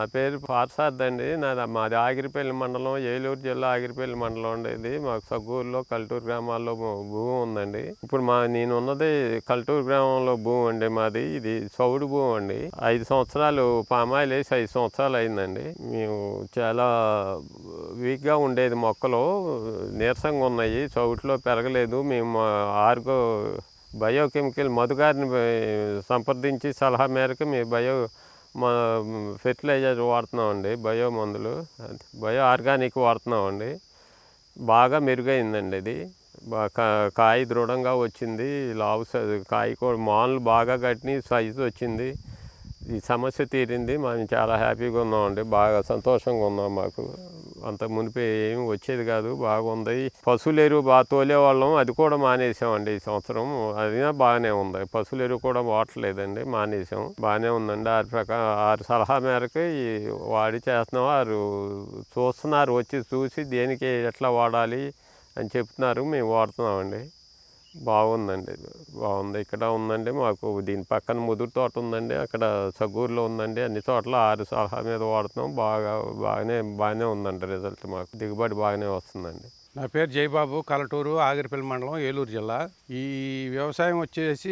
నా పేరు పార్సాద్ అండి. నాది మాది ఆగిరిపల్లి మండలం ఏలూరు జిల్లా ఆగిరిపల్లి మండలం ఉండేది మాకు సగ్గూరులో కల్టూరు గ్రామాల్లో భూ- భూమి ఉందండి. ఇప్పుడు మా నేను ఉన్నది కల్టూరు గ్రామంలో భూమి అండి మాది. ఇది చౌడు భూమి అండి. ఐదు సంవత్సరాలు పామాయిల్ వేసి ఐదు సంవత్సరాలు అయిందండి. మేము చాలా వీక్గా ఉండేది మొక్కలు. నీరసంగా ఉన్నాయి. చౌట్లో పెరగలేదు. మేము ఆర్గో బయోకెమికల్ మధుగారిని సంప్రదించి సలహా మేరకు మీ బయో మా ఫెర్టిలైజర్ వాడుతున్నామండి బయో మందులు బయో ఆర్గానిక్ వాడుతున్నామండి. బాగా మెరుగైందండి ఇది. కాయ దృఢంగా వచ్చింది లావు కాయ కూడా మానులు బాగా కట్టిన సైజు వచ్చింది. ఈ సమస్య తీరింది మేము చాలా హ్యాపీగా ఉన్నామండి బాగా సంతోషంగా ఉన్నాం మాకు. అంత మునిపే ఏమి వచ్చేది కాదు బాగుంది. పశువుల ఎరువు బాగా తోలేవాళ్ళం. అది కూడా మానేసామండి ఈ సంవత్సరం. అది బాగానే ఉంది. పశువుల ఎరువు కూడా వాడలేదండి మానేసాం. బాగానే ఉందండి. ఆరు ప్రకారం ఆరు సలహా మేరకు ఈ వాడి చేస్తున్నాం. వారు చూస్తున్నారు వచ్చి చూసి దేనికి ఎట్లా వాడాలి అని చెప్తున్నారు. మేము వాడుతున్నామండి. బాగుందండి. బాగుంది. ఇక్కడ ఉందండి మాకు దీని పక్కన ముదురు తోట ఉందండి. అక్కడ సగూరులో ఉందండి. అన్ని చోట్ల ఆరు సలహా మీద వాడుతున్నాం. బాగా బాగానే బాగానే ఉందండి రిజల్ట్ మాకు. దిగుబడి బాగానే వస్తుందండి. నా పేరు జయబాబు కలటూరు ఆగిరిపల్లి మండలం ఏలూరు జిల్లా. ఈ వ్యవసాయం వచ్చేసి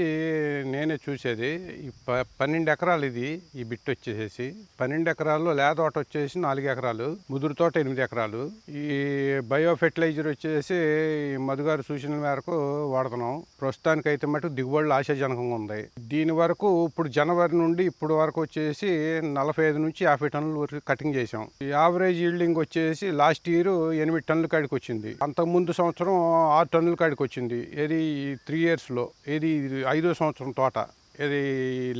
నేనే చూసేది. ఈ ప పన్నెండు ఎకరాలు ఇది ఈ బిట్ వచ్చేసేసి. పన్నెండు ఎకరాల్లో లేదోట వచ్చేసి నాలుగు ఎకరాలు ముదురు తోట ఎనిమిది ఎకరాలు. ఈ బయో ఫెర్టిలైజర్ వచ్చేసి మధుగారు సూచనల మేరకు వాడుతున్నాం. ప్రస్తుతానికి అయితే మటుకు దిగుబడులు ఆశాజనకంగా ఉంది. దీని వరకు ఇప్పుడు జనవరి నుండి ఇప్పుడు వరకు వచ్చేసి నలభై ఐదు నుంచి యాభై టన్నుల వరకు కటింగ్ చేసాం ఈ యావరేజ్ ఈల్డింగ్ వచ్చేసి లాస్ట్ ఇయర్ ఎనిమిది టన్నుల కాడికి వచ్చింది. అంతకు ముందు సంవత్సరం ఆరు టన్నుల కాడికి వచ్చింది. ఏది త్రీ ఇయర్స్లో ఏది ఇది ఐదో సంవత్సరం తోట ఇది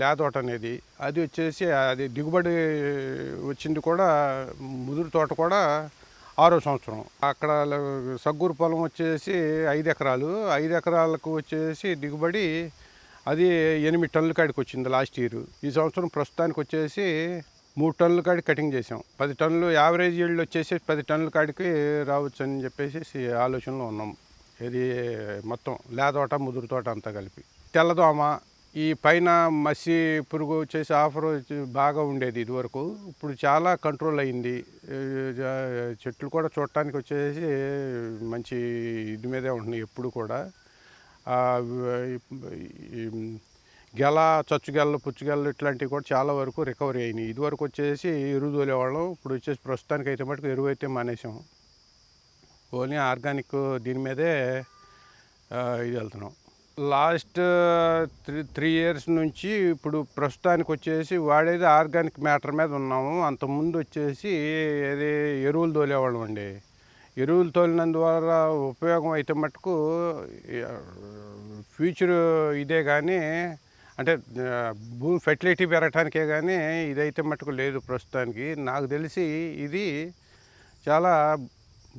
లేదోట అనేది అది వచ్చేసి అది దిగుబడి వచ్చింది కూడా ముదురు తోట కూడా ఆరో సంవత్సరం. అక్కడ సగ్గురు సగ్గూరు పొలం వచ్చేసి ఐదు ఎకరాలు. ఐదు ఎకరాలకు వచ్చేసి దిగుబడి అది ఎనిమిది టన్నుల కాడికి వచ్చింది లాస్ట్ ఇయర్. ఈ సంవత్సరం ప్రస్తుతానికి వచ్చేసి మూడు టన్నుల కాడికి కటింగ్ చేసాం పది టన్నులు యావరేజ్ ఈల్డ్ వచ్చేసి పది టన్నుల కాడికి రావచ్చు అని చెప్పేసి ఆలోచనలో ఉన్నాం. ఇది మొత్తం లేదోట ముదురు తోట అంతా కలిపి. తెల్లదోమ ఈ పైన మసి పురుగు వచ్చేసి ఆఫర్ బాగా ఉండేది ఇదివరకు. ఇప్పుడు చాలా కంట్రోల్ అయింది. చెట్లు కూడా చూడటానికి వచ్చేసి మంచి ఇది మీదే ఉంటున్నాయి ఎప్పుడు కూడా. గెల చచ్చుగెలలు పుచ్చుగెలలు ఇట్లాంటివి కూడా చాలా వరకు రికవరీ అయినాయి. ఇదివరకు వచ్చేసి ఎరువు తోలేవాళ్ళం ఇప్పుడు వచ్చేసి ప్రస్తుతానికి అయితే మటుకు ఎరువు అయితే మానేసాం ఓన్లీ ఆర్గానిక్ దీని మీదే ఇది వెళ్తున్నాం. లాస్ట్ త్రీ త్రీ ఇయర్స్ నుంచి ఇప్పుడు ప్రస్తుతానికి వచ్చేసి వాడేది ఆర్గానిక్ మ్యాటర్ మీద ఉన్నాము. అంతకుముందు వచ్చేసి ఏది ఎరువులు తోలేవాళ్ళం అండి. ఎరువులు తోలినందువల్ల ఉపయోగం అయితే మటుకు ఫ్యూచర్ ఇదే కానీ అంటే భూమి ఫెర్టిలిటీ పెరగటానికే కానీ ఇదైతే మటుకు లేదు ప్రస్తుతానికి. నాకు తెలిసి ఇది చాలా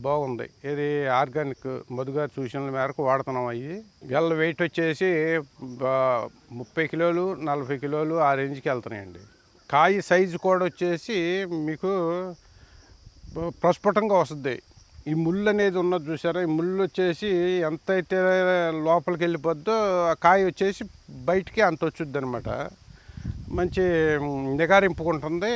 బాగుంది. ఇది ఆర్గానిక్ మధుగారి సూచనల మేరకు వాడుతున్నాం అవి గెల్ల వెయిట్ వచ్చేసి ముప్పై కిలోలు నలభై కిలోలు ఆ రేంజ్కి వెళ్తున్నాయండి. కాయ సైజు కూడా వచ్చేసి మీకు ప్రస్ఫుటంగా వస్తుంది. ఈ ముళ్ళు అనేది ఉన్నది చూసారా ఈ ముళ్ళు వచ్చేసి ఎంత అయితే లోపలికి వెళ్ళిపోద్దో ఆ కాయ వచ్చేసి బయటికి అంత వచ్చుద్ది అనమాట మంచి నిగారింపుకుంటుంది.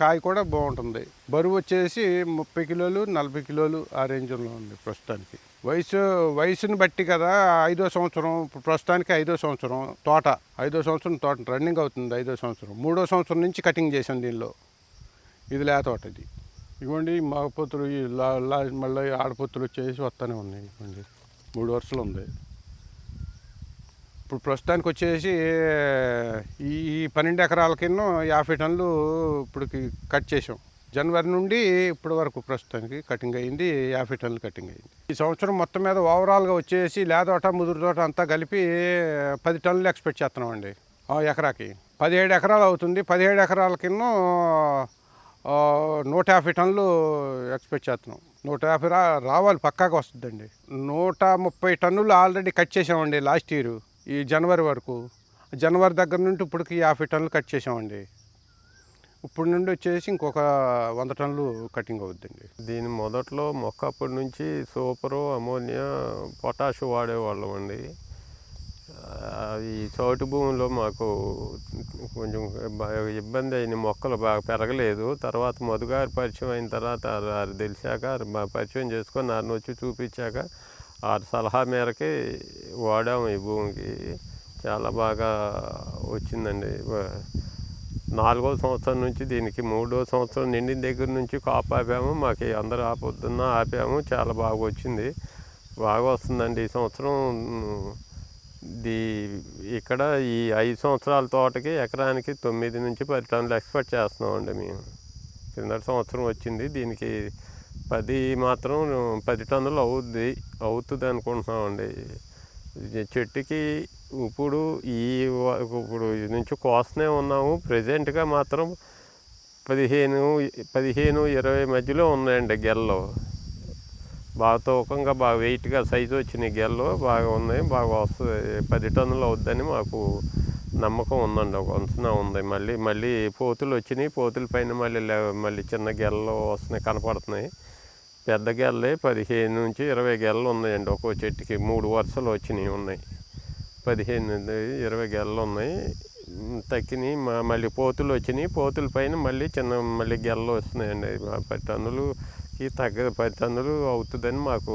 కాయ కూడా బాగుంటుంది. బరువు వచ్చేసి ముప్పై కిలోలు నలభై కిలోలు ఆ రేంజ్లో ఉంది ప్రస్తుతానికి. వయసు వయసుని బట్టి కదా ఐదో సంవత్సరం. ఇప్పుడు ప్రస్తుతానికి ఐదో సంవత్సరం తోట. ఐదో సంవత్సరం తోట. రన్నింగ్ అవుతుంది ఐదో సంవత్సరం. మూడో సంవత్సరం నుంచి కటింగ్ చేసాం దీనిలో. ఇది లేతోటది. తోట ఇది ఇవ్వండి మగపోతులు ఈ లా లా మళ్ళీ ఆడపొత్తులు వచ్చేసి వస్తూనే ఉన్నాయి ఇవ్వండి మూడు వరుసలు ఉంది. ఇప్పుడు ప్రస్తుతానికి వచ్చేసి ఈ పన్నెండు ఎకరాల కింద యాభై టన్నులు ఇప్పుడు కట్ చేసాం జనవరి నుండి ఇప్పటి వరకు ప్రస్తుతానికి కటింగ్ అయింది యాభై టన్నులు కటింగ్ అయింది. ఈ సంవత్సరం మొత్తం మీద ఓవరాల్గా వచ్చేసి లేదోట ముదురు తోట అంతా కలిపి పది టన్నులు ఎక్స్పెక్ట్ చేస్తున్నామండి ఆ ఎకరాకి. పదిహేడు ఎకరాలు అవుతుంది. పదిహేడు ఎకరాల కింద నూట యాభై టన్నులు ఎక్స్పెక్ట్ చేస్తున్నాం. నూట యాభై రా రావాలి పక్కాగా వస్తుందండి. నూట ముప్పై టన్నులు ఆల్రెడీ కట్ చేసామండి లాస్ట్ ఇయర్ ఈ జనవరి వరకు. జనవరి దగ్గర నుండి ఇప్పటికి యాభై టన్నులు కట్ చేసామండి. ఇప్పుడు నుండి వచ్చేసి ఇంకొక వంద టన్నులు కటింగ్ అవుద్దండి. దీని మొదట్లో మొక్క అప్పటి నుంచి సూపరు అమోనియా పొటాష్ వాడేవాళ్ళం అండి ఆ, ఈ చౌటు భూమిలో మాకు కొంచెం బాగా ఇబ్బంది అయిన మొక్కలు బాగా పెరగలేదు. తర్వాత మధుగారి పరిచయం అయిన తర్వాత వారు తెలిసాక మా పరిచయం చేసుకొని నాన్న వచ్చి చూపించాక ఆ సలహా మేరకి వాడాము ఈ భూమికి. చాలా బాగా వచ్చిందండి. నాలుగో సంవత్సరం నుంచి దీనికి మూడో సంవత్సరం నిండిన దగ్గర నుంచి కాపు ఆపాము. మాకు అందరూ ఆపొద్దున్న ఆపాము. చాలా బాగా వచ్చింది. బాగా వస్తుందండి ఈ సంవత్సరం. దీ ఇక్కడ ఈ ఐదు సంవత్సరాల తోటకి ఎకరానికి తొమ్మిది నుంచి పది టన్నులు ఎక్స్పెక్ట్ చేస్తున్నామండి మేము. కిందటి సంవత్సరం వచ్చింది దీనికి పది మాత్రం పది టన్నులు అవుద్ది అవుతుంది అనుకుంటున్నామండి. చెట్టుకి ఇప్పుడు ఈ వ- ఇప్పుడు ఇది నుంచి కోస్తూనే ఉన్నాము. ప్రజెంట్గా మాత్రం పదిహేను పదిహేను ఇరవై మధ్యలో ఉన్నాయండి గెల్లో. బాగా తూకంగా బాగా వెయిట్గా సైజు వచ్చినాయి గెల్లు బాగా ఉన్నాయి బాగా వస్తుంది పది టన్నులు అవుద్దని మాకు నమ్మకం ఉందండి. ఒక అంచనా ఉంది. మళ్ళీ మళ్ళీ పోతులు వచ్చినాయి. పోతుల పైన మళ్ళీ మళ్ళీ చిన్న గెల్లో వస్తున్నాయి కనపడుతున్నాయి. పెద్ద గెల్లే పదిహేను నుంచి ఇరవై గెలలు ఉన్నాయండి. ఒక్కో చెట్టుకి మూడు వరుసలు వచ్చినాయి ఉన్నాయి. పదిహేను ఇరవై గెలలు ఉన్నాయి. తక్కినాయి మా మళ్ళీ పోతులు వచ్చినాయి. పోతుల పైన మళ్ళీ చిన్న మళ్ళీ గెలలు వస్తున్నాయండి. పది పది ఈ తగ్గ పది టన్నులు అవుతుందని మాకు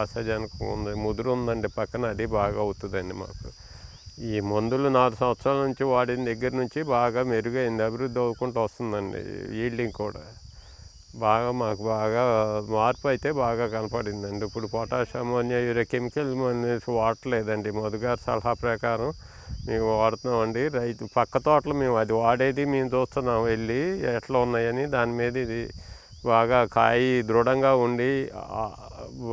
ఆశాజనకం ఉంది. ముదురు ఉందండి పక్కన అది బాగా అవుతుందండి మాకు. ఈ మందులు నాలుగు సంవత్సరాల నుంచి వాడిన దగ్గర నుంచి బాగా మెరుగైంది. అభివృద్ధి అవ్వకుండా వస్తుందండి ఈల్డింగ్ కూడా. బాగా మాకు బాగా మార్పు అయితే బాగా కనపడిందండి. ఇప్పుడు పొటాష్ అమోనియా యూరియా కెమికల్ అనేసి వాడలేదండి మధుగారి సలహా ప్రకారం మేము వాడుతున్నామండి. రైతు పక్క తోటలు మేము అది వాడేది మేము చూస్తున్నాం. వెళ్ళి ఎట్లా ఉన్నాయని దాని మీద ఇది బాగా కాయి దృఢంగా ఉండి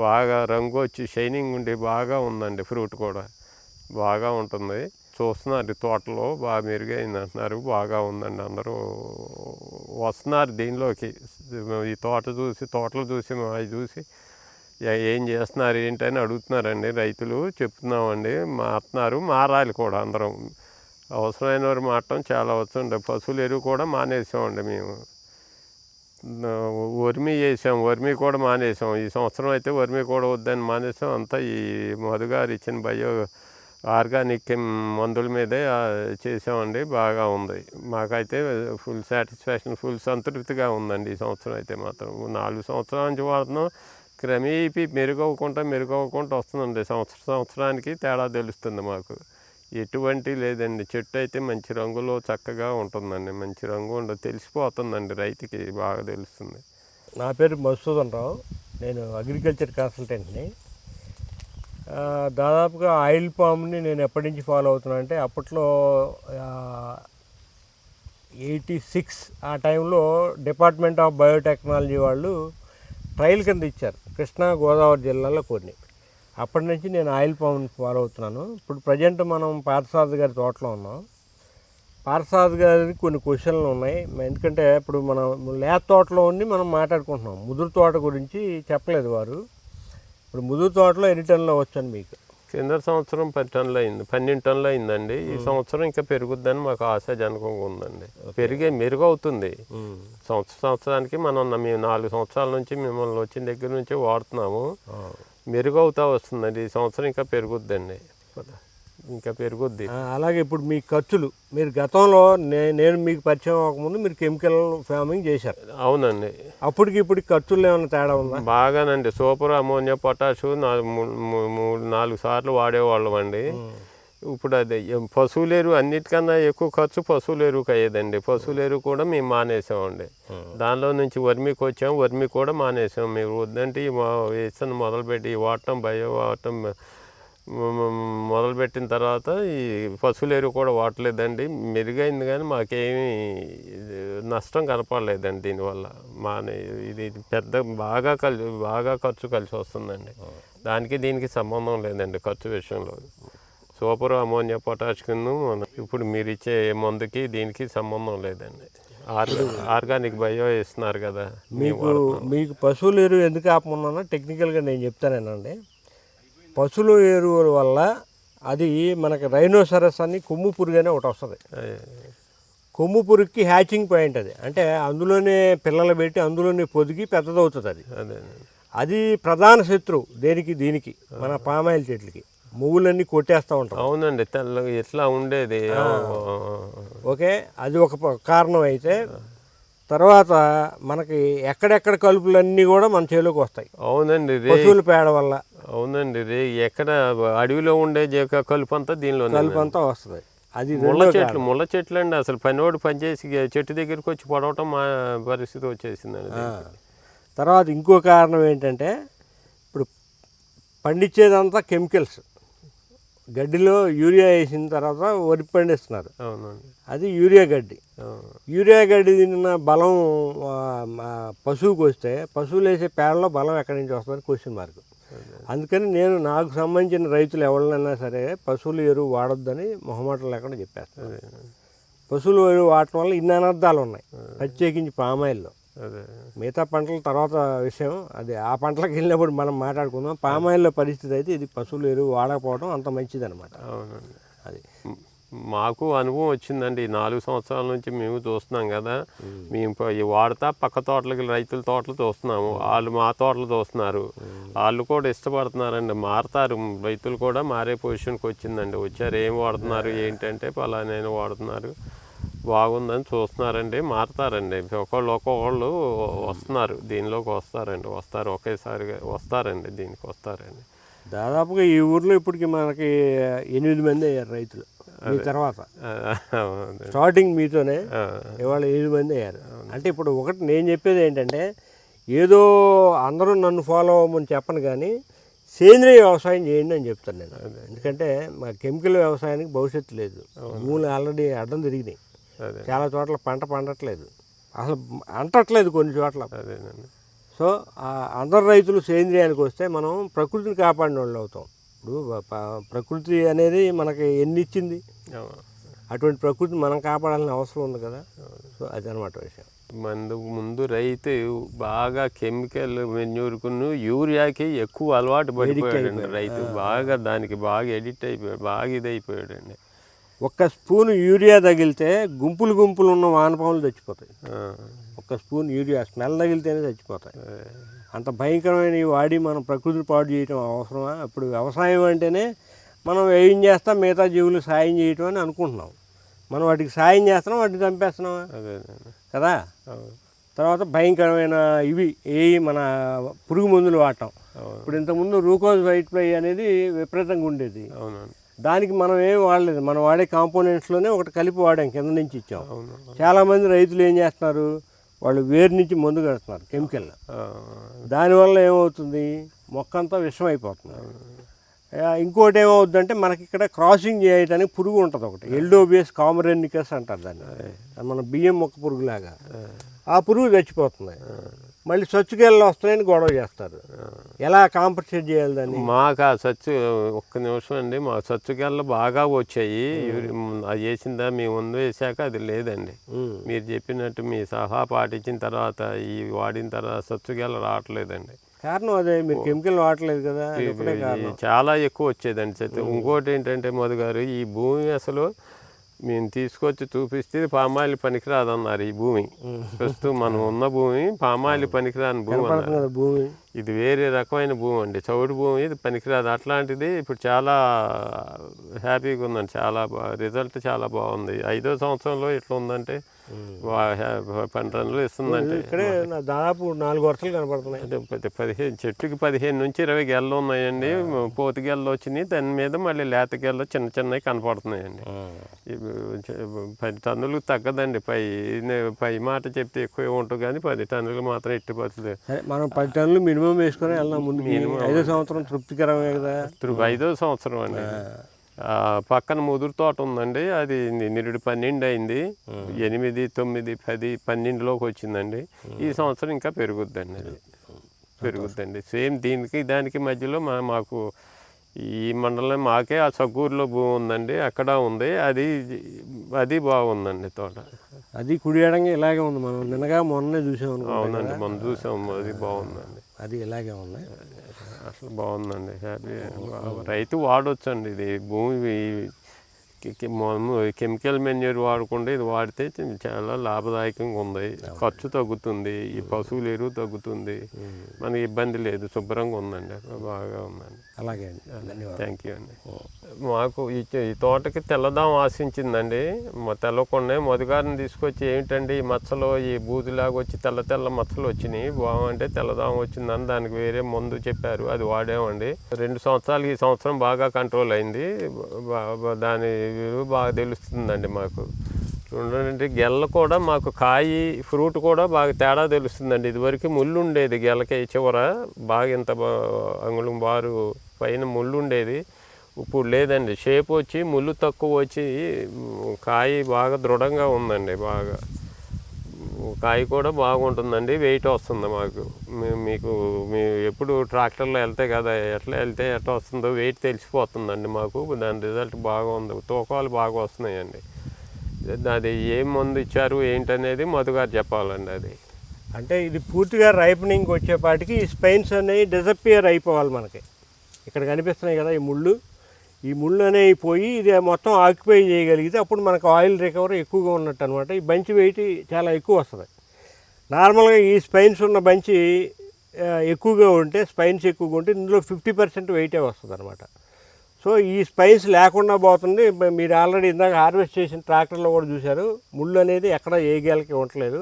బాగా రంగు వచ్చి షైనింగ్ ఉండి బాగా ఉందండి ఫ్రూట్ కూడా. బాగా ఉంటుంది. చూస్తున్నారు తోటలో బాగా మెరుగైంది అంటున్నారు. బాగా ఉందండి అందరూ. వస్తున్నారు దీనిలోకి. ఈ తోట చూసి తోటలు చూసి మా అవి చూసి ఏం చేస్తున్నారు ఏంటని అడుగుతున్నారండి రైతులు. చెప్తున్నామండి. మారుతున్నారు. మారాలి కూడా అందరం. అవసరమైన వారు మారటం చాలా వస్తుండే పశువుల ఎరువు కూడా మానేసామండి మేము. వర్మి వేసాం వర్మి కూడా మానేసాం. ఈ సంవత్సరం అయితే వర్మి కూడా వద్దని మానేసాం. అంతా ఈ మధుగారు ఇచ్చిన బయో ఆర్గానిక్ మందుల మీదే చేసామండి. బాగా ఉంది. మాకైతే ఫుల్ సాటిస్ఫాక్షన్ ఫుల్ సంతృప్తిగా ఉందండి ఈ సంవత్సరం అయితే మాత్రం. నాలుగు సంవత్సరాల నుంచి వాడుతున్నాం. క్రమేపీ మెరుగవ్వకుండా మెరుగవ్వకుండా వస్తుందండి. సంవత్సరం సంవత్సరానికి తేడా తెలుస్తుంది మాకు. ఎటువంటి లేదండి. చెట్టు అయితే మంచి రంగులో చక్కగా ఉంటుందండి. మంచి రంగు ఉండదు తెలిసిపోతుందండి రైతుకి బాగా తెలుస్తుంది. నా పేరు మధుసూదన్ రావు. నేను అగ్రికల్చర్ కన్సల్టెంట్ని. దాదాపుగా ఆయిల్ పామ్ని నేను ఎప్పటి నుంచి ఫాలో అవుతున్నా అంటే అప్పట్లో ఎయిటీ సిక్స్ ఆ టైంలో డిపార్ట్మెంట్ ఆఫ్ బయోటెక్నాలజీ వాళ్ళు ట్రయల్ కింద ఇచ్చారు. కృష్ణా గోదావరి జిల్లాలో కొన్ని. అప్పటి నుంచి నేను ఆయిల్ పామ్ని ఫాలో అవుతున్నాను. ఇప్పుడు ప్రజెంట్ మనం పార్థసారథి గారి తోటలో ఉన్నాం. పార్సాద్ గారి కొన్ని క్వశ్చన్లు ఉన్నాయి. ఎందుకంటే ఇప్పుడు మనం లేత తోటలో ఉండి మనం మాట్లాడుకుంటున్నాం. ముదురు తోట గురించి చెప్పలేదు వారు. ఇప్పుడు ముదురు తోటలో ఎన్ని టన్నులు వచ్చాను మీకు? కింద సంవత్సరం పది టన్నులు అయింది. పన్నెండు టన్నులు అయిందండి. ఈ సంవత్సరం ఇంకా పెరుగుద్దని మాకు ఆశాజనకంగా ఉందండి. పెరిగే మెరుగు అవుతుంది. సంవత్సర సంవత్సరానికి మనం మేము నాలుగు సంవత్సరాల నుంచి మిమ్మల్ని వచ్చిన దగ్గర నుంచి వాడుతున్నాము. మెరుగు అవుతా వస్తుందండి. ఈ సంవత్సరం ఇంకా పెరుగుద్దండి. ఇంకా పెరుగుద్ది. అలాగే ఇప్పుడు మీ ఖర్చులు మీరు గతంలో నేను మీకు పరిచయం అవ్వకముందు మీరు కెమికల్ ఫార్మింగ్ చేశారు. అవునండి. అప్పటికి ఇప్పుడు ఖర్చులు ఏమైనా తేడా ఉందా? బాగానండి. సూపర్ అమోనియా పొటాషు నాలుగు నాలుగు సార్లు వాడేవాళ్ళం అండి ఇప్పుడు అది పశువుల ఎరువు అన్నిటికన్నా ఎక్కువ ఖర్చు పశువుల ఎరువుకి అయ్యేదండి. పశువుల ఎరువు కూడా మేము మానేసామండి. దానిలో నుంచి వర్మికి వచ్చాం వర్మి కూడా మానేసాం. మీరు వద్దంటే మా వేసిన మొదలుపెట్టి వాడటం బయో వాడటం మొదలుపెట్టిన తర్వాత ఈ పశువుల ఎరువు కూడా వాడలేదండి. మెరుగైంది కానీ మాకేమీ నష్టం కనపడలేదండి దీనివల్ల. మానే ఇది పెద్ద బాగా కలిసి బాగా ఖర్చు కలిసి వస్తుందండి. దానికి దీనికి సంబంధం లేదండి ఖర్చు విషయంలో. సూపర్ అమోనియా పొటాష్ కింద ఇప్పుడు మీరు ఇచ్చే మందుకి దీనికి సంబంధం లేదండి. ఆర్గా ఆర్గానిక్ బయో ఇస్తున్నారు కదా మీకు మీకు పశువుల ఎరువు ఎందుకు ఆపమన్నానో టెక్నికల్గా నేను చెప్తానేనండి. పశువుల ఎరువుల వల్ల అది మనకి రైనోసరస్ అని కొమ్ము పురుగు అనే ఒకటి వస్తుంది. కొమ్ము పురుగుకి హ్యాచింగ్ పాయింట్ అది. అంటే అందులోనే పిల్లలు పెట్టి అందులోనే పొదిగి పెద్దదవుతుంది అది. అది ప్రధాన శత్రువు దేనికి దీనికి మన పామాయిల్ చెట్లకి. మువ్వులన్నీ కొట్టేస్తూ ఉంటాం. అవునండి తెల్ల ఇట్లా ఉండేది. ఓకే అది ఒక కారణం అయితే తర్వాత మనకి ఎక్కడెక్కడ కలుపులన్నీ కూడా మన చేలోకి వస్తాయి. అవునండి పశువుల పేడ వల్ల. అవునండి రే ఎక్కడ అడవిలో ఉండే కలుపు అంతా దీనిలో కలుపు అంతా వస్తుంది. అది ముళ్ళ చెట్లు ముళ్ళ చెట్లు అండి అసలు పనివాడు పనిచేసి చెట్టు దగ్గరికి వచ్చి పడవటం మా పరిస్థితి వచ్చేసిందండి. తర్వాత ఇంకో కారణం ఏంటంటే ఇప్పుడు పండించేదంతా కెమికల్స్. గడ్డిలో యూరియా వేసిన తర్వాత వరి పండిస్తున్నారు అది యూరియా గడ్డి. యూరియా గడ్డి తిన్న బలం పశువుకి వస్తే పశువులు వేసే పేడలో బలం ఎక్కడి నుంచి వస్తుందని క్వశ్చన్ మార్క్ అందుకని నేను నాకు సంబంధించిన రైతులు ఎవరినైనా సరే పశువుల ఎరువు వాడొద్దని మొహమాటం లేకుండా చెప్పేస్తాను. పశువుల ఎరువు వాడటం వల్ల ఇన్ని అనర్థాలు ఉన్నాయి ప్రత్యేకించి పామాయిల్లో. మిగతా పంటల తర్వాత విషయం అది ఆ పంటలకు వెళ్ళినప్పుడు మనం మాట్లాడుకుందాం. పామాయిల్లో పరిస్థితి అయితే ఇది పశువుల ఎరువు వాడకపోవడం అంత మంచిది అనమాట అవునండి. అది. మాకు అనుభవం వచ్చిందండి. నాలుగు సంవత్సరాల నుంచి మేము చూస్తున్నాం కదా. మేము వాడతా పక్క తోటలకి రైతుల తోటలు చూస్తున్నాము. వాళ్ళు మా తోటలు చూస్తున్నారు. వాళ్ళు కూడా ఇష్టపడుతున్నారండి. మారుతారు. రైతులు కూడా మారే పొజిషన్కి వచ్చిందండి. వచ్చారు ఏం వాడుతున్నారు ఏంటంటే పలానా వాడుతున్నారు. బాగుందని చూస్తున్నారండి మారుతారండి. ఒకళ్ళు ఒక్కొక్కళ్ళు వస్తున్నారు దీనిలోకి వస్తారండి వస్తారు ఒకేసారిగా వస్తారండి దీనికి వస్తారండి. దాదాపుగా ఈ ఊర్లో ఇప్పటికి మనకి ఎనిమిది మంది అయ్యారు రైతులు మీ తర్వాత. స్టార్టింగ్ మీతోనే ఇవాళ ఎనిమిది మంది అయ్యారు. అంటే ఇప్పుడు ఒకటి నేను చెప్పేది ఏంటంటే ఏదో అందరూ నన్ను ఫాలో అవ్వమని చెప్పను కానీ సేంద్రియ వ్యవసాయం చేయండి అని చెప్తాను నేను. ఎందుకంటే మా కెమికల్ వ్యవసాయానికి భవిష్యత్తు లేదు. భూములు ఆల్రెడీ అడ్డం తిరిగినాయి. చాలా చోట్ల పంట పండట్లేదు. అసలు అంటట్లేదు కొన్ని చోట్ల. అదేనండి. సో అందరు రైతులు సేంద్రియానికి వస్తే మనం ప్రకృతిని కాపాడిన వాళ్ళు అవుతాం. ఇప్పుడు ప్రకృతి అనేది మనకి ఎన్ని ఇచ్చింది. అటువంటి ప్రకృతిని మనం కాపాడాల్సిన అవసరం ఉంది కదా? సో అదనమాట విషయం. మందు ముందు రైతు బాగా కెమికల్ మెన్యూరుకును యూరియాకి ఎక్కువ అలవాటు పడిపోయాడండి రైతు. బాగా దానికి బాగా ఎడిట్ అయిపోయాడు బాగా ఇది అయిపోయాడండి ఒక్క స్పూన్ యూరియా తగిలితే గుంపులు గుంపులు ఉన్న వానపాములు చచ్చిపోతాయి. ఒక్క స్పూన్ యూరియా స్మెల్ తగిలితేనే చచ్చిపోతాయి. అంత భయంకరమైనవి వాడి మనం ప్రకృతిని పాడు చేయటం అవసరమా? ఇప్పుడు వ్యవసాయం అంటేనే మనం ఏం చేస్తాం? మిగతా జీవులు సాయం చేయటం అని అనుకుంటున్నాం. మనం వాటికి సాయం చేస్తున్నాం వాటిని చంపేస్తున్నామా? కదా? తర్వాత భయంకరమైన ఇవి ఏ మన పురుగు మందులు వాడటం. ఇప్పుడు ఇంతకుముందు రూకోజ్ వైట్ ఫ్లై అనేది విపరీతంగా ఉండేది. దానికి మనం ఏం వాడలేదు. మనం వాడే కాంపోనెంట్స్లోనే ఒకటి కలిపి వాడాం కింద నుంచి ఇచ్చాం. చాలామంది రైతులు ఏం చేస్తున్నారు? వాళ్ళు వేరు నుంచి మందు కడుతున్నారు కెమికల్. దానివల్ల ఏమవుతుంది? మొక్క అంతా విషం అయిపోతుంది ఆ, ఇంకోటి ఏమవుతుందంటే మనకి ఇక్కడ క్రాసింగ్ చేయడానికి పురుగు ఉంటుంది ఒకటి. ఎల్డోబియస్ కామరెన్నికస్ అంటారు దాన్ని. మన బియ్యం మొక్క పురుగులాగా. ఆ. పురుగు చచ్చిపోతుంది. మళ్ళీ స్వచ్ఛకేళ్ళు వస్తాయని గొడవ చేస్తారు. ఎలా కాంపన్సేట్ చేయాలి దాన్ని? మాకు ఆ సచ్చు ఒక్క నిమిషం అండి. మా సచ్చుకెళ్ళ బాగా వచ్చాయి. అది వేసిందా మీ ముందు వేసాక అది లేదండి. మీరు చెప్పినట్టు మీ సహా పాటించిన తర్వాత ఈ వాడిన తర్వాత సచ్చుకెళ్ళ రావట్లేదండి. కారణం అదే మీరు కెమికల్ వాడలేదు కదా చాలా ఎక్కువ వచ్చేదండి ఇంకోటి ఏంటంటే మధు గారు ఈ భూమి అసలు మేము తీసుకొచ్చి చూపిస్తే పామాయిల్ పనికిరాదన్నారు ఈ భూమి. ప్రస్తుతం మనం ఉన్న భూమి పామాయిల్ పనికిరాని భూమి అన్నారు. భూమి. ఇది వేరే రకమైన భూమి అండి. చౌడు భూమి ఇది పనికిరాదు. అట్లాంటిది ఇప్పుడు చాలా హ్యాపీగా ఉందండి. చాలా రిజల్ట్ చాలా బాగుంది. ఐదో సంవత్సరంలో ఇట్లా ఉందంటే టన్నులు ఇస్తుందంటే. ఇక్కడే దాదాపు నాలుగు వరుసలు కనపడుతున్నాయి. పదిహేను చెట్టుకి పదిహేను నుంచి ఇరవై గెలలు ఉన్నాయండి. పోతు గెలలు వచ్చినాయి. దాని మీద మళ్ళీ లేత గెలలు చిన్న చిన్నవి కనపడుతున్నాయండి. పది టన్నులకు తగ్గదండి. పై పై మాట చెప్తే ఎక్కువ ఉంటుంది కానీ పది టన్నులు మాత్రం ఎట్టి సరే మనం పది టన్నులు మినిమం వేసుకొని వెళ్దాం ముందుకి ఐదో సంవత్సరం తృప్తికరమే కదా. ఐదో సంవత్సరం అండి. పక్కన ముదురు తోట ఉందండి. అది నిరుడు పన్నెండు అయింది. ఎనిమిది తొమ్మిది పది పన్నెండులోకి వచ్చిందండి. ఈ సంవత్సరం ఇంకా పెరుగుద్దండి అది. పెరుగుద్దండి. సేమ్ దీనికి దానికి మధ్యలో మా మాకు ఈ మండలం మాకే ఆ సగ్గూరులో భూమి ఉందండి. అక్కడ ఉంది. అది అది బాగుందండి తోట. అది కుడి ఎడంగా ఇలాగే ఉంది. మనం నిన్నగా మొన్నే చూసాం అవునండి. మనం చూసాం. అది బాగుందండి. అది ఇలాగే ఉంది. అసలు బాగుందండి. హ్యాపీ రైతు వాడొచ్చండి. ఇది భూమి మనము కెమికల్ మెన్యూర్ వాడకుండా ఇది వాడితే చాలా లాభదాయకంగా ఉంది. ఖర్చు తగ్గుతుంది ఈ పశువుల ఎరువు తగ్గుతుంది. మనకి ఇబ్బంది లేదు శుభ్రంగా ఉందండి. బాగా ఉందండి. అలాగే అండి. థ్యాంక్ యూ అండి. మాకు ఈ తోటకి తెల్లదాం ఆశించిందండి. తెల్లకుండా మొదగారిని తీసుకొచ్చి ఏమిటండి ఈ మచ్చలు ఈ బూజులాగా వచ్చి తెల్ల తెల్ల మచ్చలు వచ్చినాయి. బాగుంటే తెల్లదాం వచ్చిందని దానికి వేరే మందు చెప్పారు. అది వాడామండి. రెండు సంవత్సరాలు ఈ సంవత్సరం బాగా కంట్రోల్ అయింది. దాని బాగా తెలుస్తుందండి మాకు. చూడండి గెల్ల కూడా మాకు కాయి ఫ్రూట్ కూడా బాగా తేడా తెలుస్తుందండి. ఇదివరకు ముళ్ళు ఉండేది గెలకి చివర. బాగా ఇంత బా- అంగుళం బారు పైన ముళ్ళు ఉండేది. ఇప్పుడు లేదండి. షేప్ వచ్చి ముళ్ళు తక్కువ వచ్చి కాయి బాగా దృఢంగా ఉందండి బాగా. కాయ కూడా బాగుంటుందండి. వెయిట్ వస్తుంది మాకు. మీకు మీ ఎప్పుడు ట్రాక్టర్లో వెళ్తే కదా ఎట్లా వెళ్తే ఎట్లా వస్తుందో వెయిట్ తెలిసిపోతుందండి మాకు. దాని రిజల్ట్ బాగా ఉంది. తూకాలు బాగా వస్తున్నాయండి. అది ఏం మందు ఇచ్చారు ఏంటనేది మధుగారు చెప్పాలండి అది. అంటే ఇది పూర్తిగా రైపనింగ్ వచ్చేపాటికి ఈ స్పైన్స్ అనేవి డిజపియర్ అయిపోవాలి మనకి. ఇక్కడ కనిపిస్తున్నాయి కదా ఈ ముళ్ళు. ఈ ముళ్ళు అనేవి పోయి ఇది మొత్తం ఆక్యుపై చేయగలిగితే అప్పుడు మనకు ఆయిల్ రికవరీ ఎక్కువగా ఉన్నట్టు అనమాట ఈ బంచి వెయిట్ చాలా ఎక్కువ వస్తుంది. నార్మల్గా ఈ స్పైన్స్ ఉన్న బంచి ఎక్కువగా ఉంటే స్పైన్స్ ఎక్కువగా ఉంటే ఇందులో ఫిఫ్టీ పర్సెంట్ వెయిటే వస్తుంది అనమాట సో ఈ స్పైన్స్ లేకుండా పోతుంది. మీరు ఆల్రెడీ ఇందాక హార్వెస్ట్ చేసిన ట్రాక్టర్లో కూడా చూశారు. ముళ్ళు అనేది ఎక్కడ ఏ గేలకి ఉండట్లేదు.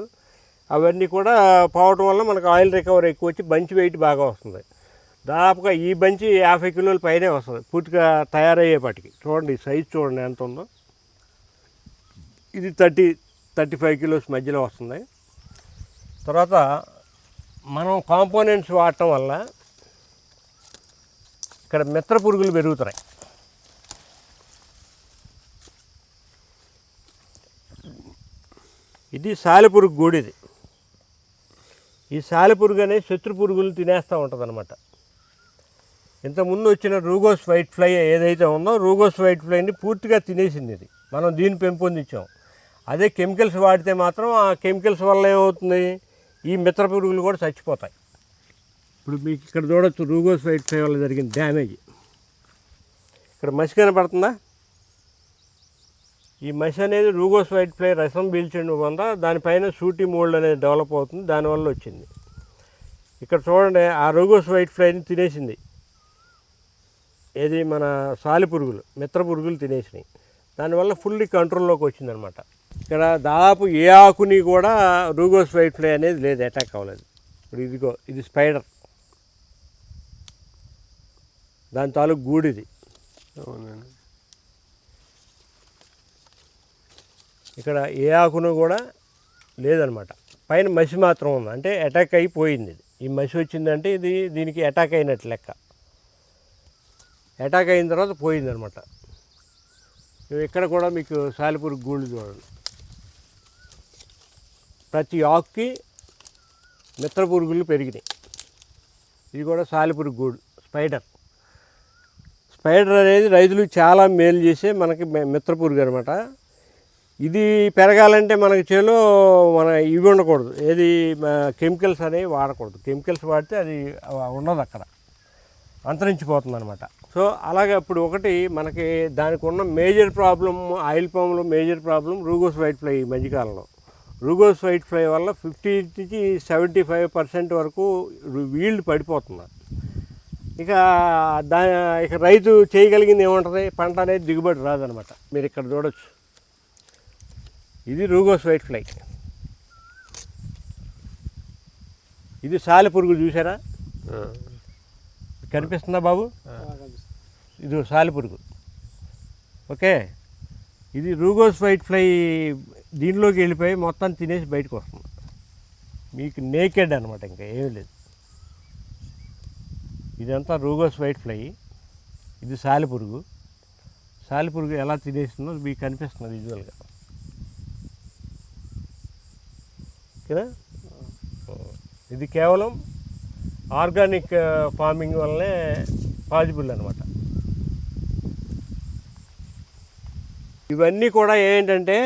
అవన్నీ కూడా పోవటం వల్ల మనకు ఆయిల్ రికవరీ ఎక్కువ వచ్చి బంచి వెయిట్ బాగా వస్తుంది. దాదాపుగా ఈ బంచి యాభై కిలోల పైనే వస్తుంది. పూర్తిగా తయారయ్యేపాటికి. చూడండి సైజ్ చూడండి ఎంత ఉందో. ఇది థర్టీ థర్టీ ఫైవ్ కిలోస్ మధ్యలో వస్తుంది. తర్వాత మనం కాంపోనెంట్స్ వాడటం వల్ల ఇక్కడ మిత్ర పురుగులు పెరుగుతున్నాయి. ఇది సాలెపురుగు గూడిది. ఈ సాలెపురుగు అనేది శత్రు పురుగులు తినేస్తూ ఉంటుంది అనమాట ఇంతకుముందు వచ్చిన రూగోస్ వైట్ ఫ్లై ఏదైతే ఉందో రూగోస్ వైట్ ఫ్లైని పూర్తిగా తినేసింది ఇది. మనం దీన్ని పెంపొందించాం. అదే కెమికల్స్ వాడితే మాత్రం ఆ కెమికల్స్ వల్ల ఏమవుతుంది? ఈ మిత్ర పురుగులు కూడా చచ్చిపోతాయి. ఇప్పుడు మీకు ఇక్కడ చూడొచ్చు రూగోస్ వైట్ ఫ్లై వల్ల జరిగిన డ్యామేజ్. ఇక్కడ మసి కనపడుతుందా? ఈ మసి అనేది రూగోస్ వైట్ ఫ్లై రసం పీల్చండి వల్ల దానిపైన సూటి మోల్డ్ అనేది డెవలప్ అవుతుంది దానివల్ల వచ్చింది. ఇక్కడ చూడండి ఆ రూగోస్ వైట్ ఫ్లైని తినేసింది. ఏది మన సాలి పురుగులు మిత్ర పురుగులు తినేసినాయి. దానివల్ల ఫుల్లీ కంట్రోల్లోకి వచ్చిందనమాట. ఇక్కడ దాదాపు ఏ ఆకుని కూడా రూగోస్ వైట్ ఫ్లై అనేది లేదు అటాక్ అవ్వలేదు. ఇప్పుడు ఇదిగో ఇది స్పైడర్ దాని తాలూకు గూడిది. అవునండి. ఇక్కడ ఏ ఆకును కూడా లేదనమాట. పైన మసి మాత్రం ఉంది. అంటే అటాక్ అయిపోయింది ఇది. ఈ మసి వచ్చిందంటే ఇది దీనికి అటాక్ అయినట్టు లెక్క. అటాక్ అయిన తర్వాత పోయిందనమాట. ఇక్కడ కూడా మీకు సాలిపూర్ గూళ్ళు చూడండి. ప్రతి ఆకుకి మిత్ర పురుగులు పెరిగినాయి. ఇది కూడా సాలిపురుగు గూడు స్పైడర్. స్పైడర్ అనేది రైతులు చాలా మేలు చేసే మనకి మిత్ర పురుగు అనమాట ఇది పెరగాలంటే మనకి చేలో మన ఇవి ఉండకూడదు. ఏది కెమికల్స్ అనేవి వాడకూడదు. కెమికల్స్ వాడితే అది ఉండదు అక్కడ అంతరించిపోతుంది అనమాట సో అలాగే అప్పుడు ఒకటి మనకి దానికి ఉన్న major problem oil పామ్లో major problem rugose white fly ఈ మధ్యకాలంలో. రూగోస్ వైట్ ఫ్లై వల్ల ఫిఫ్టీ నుంచి సెవెంటీ ఫైవ్ పర్సెంట్ వరకు వీల్డ్ పడిపోతుంది. ఇక దా ఇక రైతు చేయగలిగింది ఏముంటుంది? పంట అనేది దిగుబడి రాదనమాట. మీరు ఇక్కడ చూడొచ్చు. ఇది రూగోస్ వైట్ ఫ్లై. ఇది సాలె పురుగు చూసారా. కనిపిస్తుందా బాబు? ఇది సాలిపురుగు. ఓకే? ఇది రూగోస్ వైట్ ఫ్లై దీనిలోకి వెళ్ళిపోయి మొత్తం తినేసి బయటకు వస్తుంది. మీకు నేకెడ్ అనమాట ఇంకా ఏమీ లేదు. ఇదంతా రూగోస్ వైట్ ఫ్లై. ఇది సాలిపురుగు. సాలిపురుగు ఎలా తినేస్తుందో మీకు కనిపిస్తుంది విజువల్గా ఓకేనా? ఇది కేవలం ఆర్గానిక్ ఫార్మింగ్ వల్లనే పాజిబుల్ అనమాట ఇవన్నీ కూడా ఏంటంటే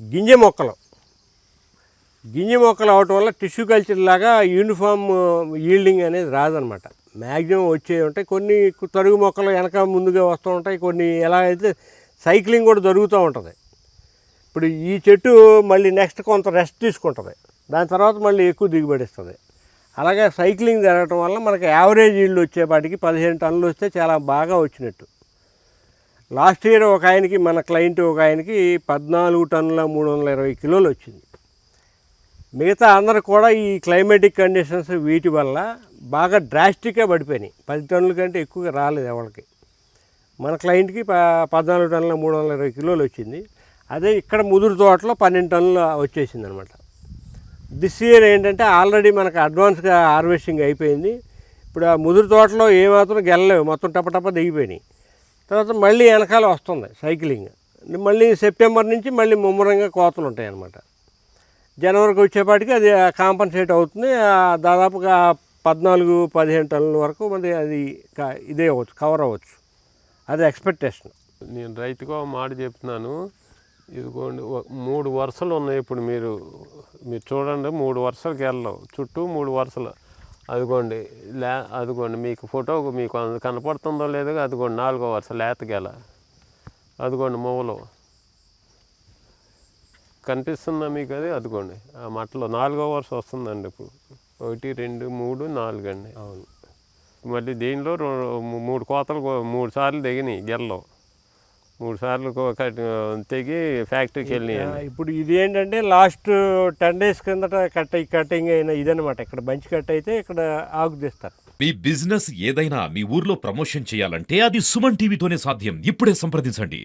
గింజ మొక్కలు. గింజ మొక్కలు అవటం వల్ల టిష్యూ కల్చర్ లాగా యూనిఫామ్ ఈల్డింగ్ అనేది రాదనమాట. మ్యాక్సిమం వచ్చే ఉంటాయి. కొన్ని తరుగు మొక్కలు వెనక ముందుగా వస్తూ ఉంటాయి. కొన్ని ఎలా అయితే సైక్లింగ్ కూడా జరుగుతూ ఉంటుంది. ఇప్పుడు ఈ చెట్టు మళ్ళీ నెక్స్ట్ కొంత రెస్ట్ తీసుకుంటుంది. దాని తర్వాత మళ్ళీ ఎక్కువ దిగుబడి ఇస్తుంది. అలాగే సైక్లింగ్ జరగటం వల్ల మనకి యావరేజ్ ఈల్డ్ వచ్చేపాటికి పదిహేను టన్నులు వస్తే చాలా బాగా వచ్చినట్టు. లాస్ట్ ఇయర్ ఒక ఆయనకి మన క్లయింట్ ఒక ఆయనకి పద్నాలుగు టన్నుల మూడు వందల ఇరవై కిలోలు వచ్చింది. మిగతా అందరు కూడా ఈ క్లైమేటిక్ కండిషన్స్ వీటి వల్ల బాగా డ్రాస్టిక్గా పడిపోయినాయి. పది టన్నుల కంటే ఎక్కువగా రాలేదు ఎవరికి. మన క్లయింట్కి ప పద్నాలుగు టన్నుల మూడు వందల ఇరవై కిలోలు వచ్చింది. అదే ఇక్కడ ముదురు తోటలో పన్నెండు టన్నులు వచ్చేసింది అనమాట దిస్ ఇయర్ ఏంటంటే ఆల్రెడీ మనకు అడ్వాన్స్గా హార్వెస్టింగ్ అయిపోయింది. ఇప్పుడు ఆ ముదురు తోటలో ఏమాత్రం గెలలేవు. మొత్తం టపటప దిగిపోయినాయి. తర్వాత మళ్ళీ వెనకాల వస్తుంది సైక్లింగ్. మళ్ళీ సెప్టెంబర్ నుంచి మళ్ళీ ముమ్మరంగా కోతలు ఉంటాయి అన్నమాట జనవరికి వచ్చేపాటికి అది కాంపన్సేట్ అవుతుంది. దాదాపుగా పద్నాలుగు పదిహేను టన్నుల వరకు మరి అది ఇదే అవ్వచ్చు కవర్ అవ్వచ్చు. అది ఎక్స్పెక్టేషన్. నేను రైతుగా మాట చెప్తున్నాను. ఇదిగోండి మూడు వరుసలు ఉన్నాయి ఇప్పుడు మీరు మీరు చూడండి మూడు వరుసలకు వెళ్ళవు. చుట్టూ మూడు వరుసలు. అదిగోండి లే అదిగోండి మీకు ఫోటో మీకు కనపడుతుందో లేదో అదిగోండి నాలుగో వరుస లేత గెల అదిగోండి మొవ్వలు. కనిపిస్తుందా మీకు అది? అదిగోండి ఆ మట్టలో నాలుగో వరుస వస్తుందండి ఇప్పుడు. ఒకటి రెండు మూడు నాలుగు అండి అవును. మళ్ళీ దీనిలో మూడు కోతలు మూడు సార్లు దిగినాయి గెల్లో. మూడు సార్లు తెగి ఫ్యాక్టరీకి వెళ్ళినాయి ఇప్పుడు ఇది ఏంటంటే లాస్ట్ టెన్ డేస్ కిందట కట్ కటింగ్ అయిన ఇదనమాట ఇక్కడ బంచి కట్ అయితే ఇక్కడ ఆకు తీస్తారు. మీ బిజినెస్ ఏదైనా మీ ఊర్లో ప్రమోషన్ చేయాలంటే అది సుమన్ టీవీతోనే సాధ్యం. ఇప్పుడే సంప్రదించండి.